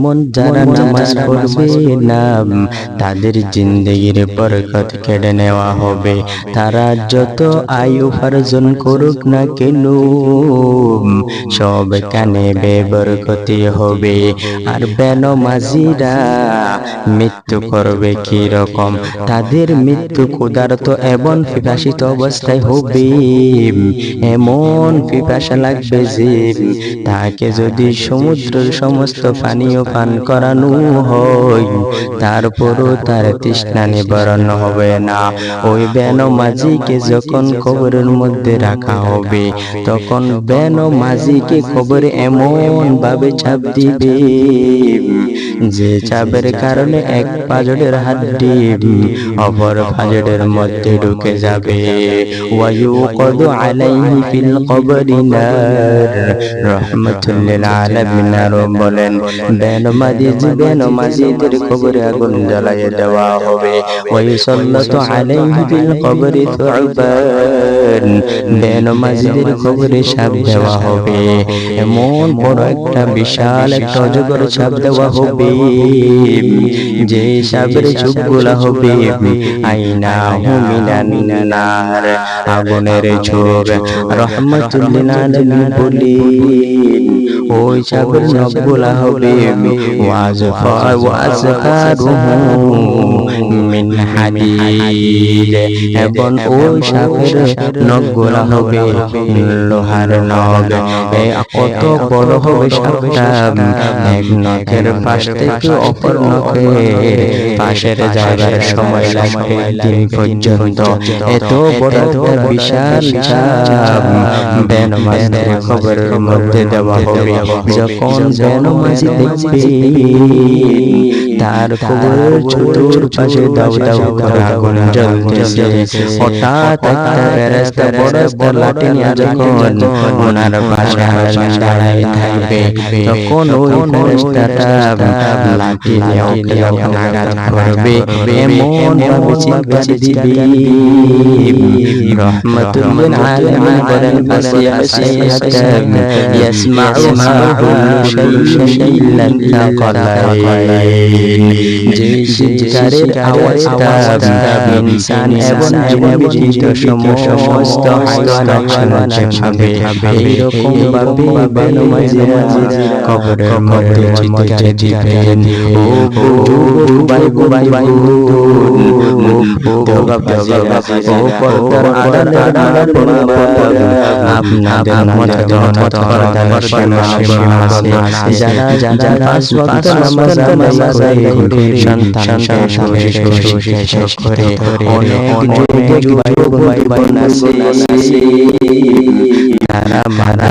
মন যারা নামাজ পড়বে না তাদের জিন্দগির বরকত কেড়ে নেওয়া হবে। তারা যত আয়ু উপার্জন করুক না কেন সব কানে বেবরকতি হবে। আর বেনমাজিরা মৃত্যু করবে কি রকম তাদের মৃত্যু ক্ষুধার্ত এবং পিপাসিত অবস্থায় হবে। এমন পিপাসা লাগবে যে তাকে যদি সমুদ্রের সমস্ত পানীয় পান করানো হয় তারপরও তার তৃষ্ণা নিবারণ হবে না। ওই বেন মাঝিকে যখন কবরের মধ্যে রাখা হবে, তখন বেন মাঝিকে কবরে এমন ভাবে চাপ দিবে, যে চাপের কারণে এক পাজরের হাড্ডি অপর পাজরের মধ্যে ঢুকে যাবে। ওয়ায়ু কদু আলাইহি ফিল কবরি নার রহমাতুল্লিল আলামিন আরও বলেন বেনমাজিদ বেনমাজিদের কবরে আগুন জ্বালিয়ে দেওয়া হবে ওয়াইসাল্লাতু আলাইহি ফিল কবরি থুবান বেনমাজিদের কবরে সাপ দেওয়া হবে এমন বড় একটা বিশাল একটা অজগর সাপ দেওয়া হবে যে সাপের চোখগুলা হবে আইনা হুমিনান নার আগুনের চোখ রহমাতুল্লিল আলামিন বলি ওই সাপের নখগুলা হবে মিন হাদিদ এবং ওই সাপের নখগুলা হবে লোহার নখ কত বড় হবে এক নখের পাশ থেকে অপর নখে পাশের যাবার সময় লাগবে দিন পর্যন্ত এত বড় বিশাল চাপ বেনমাজদের খবরের মধ্যে দেওয়া হবে, যখন বেনমাজি দেখবে তার খবরের চতুর্পাশে দাও দাও করে আগুন জ্বলতেছে। হঠাৎ একটা ফেরেশতা বড় একটা লাঠি নিয়ে যখন ওনার পাশে দাঁড়ায় থাকবে, তখন ওই ফেরেশতাটা লাঠি নিয়ে ওকে আঘাত করবে এমন ভাবে চিৎকার দিবে। রহমাতুল্লিল আলামিন বলেন ফাসিয়াসাইহাতাম ইয়াসমাউহা কুল্লু শাইইন ইল্লা তাকালাইন যে চিৎকারের আওয়াজটা ইনসান এবং জীববিহিত সমস্ত হাইওয়ানাত শুনতে পাবে এইরকম ভাবে বেনমাজিরা কবরের মধ্যে চিৎকার দিবেন ও ভাই ভাই ভাই ও পর্দার আপনাদের মধ্যে অনাথ পর্দার সীমা আছে যারা যারা পাঁচ ওয়াক্ত নামাজ আদায় করে সন্তান শেষ করে অনেক যুবক যুবক ভাই বোন আছে তারা মারা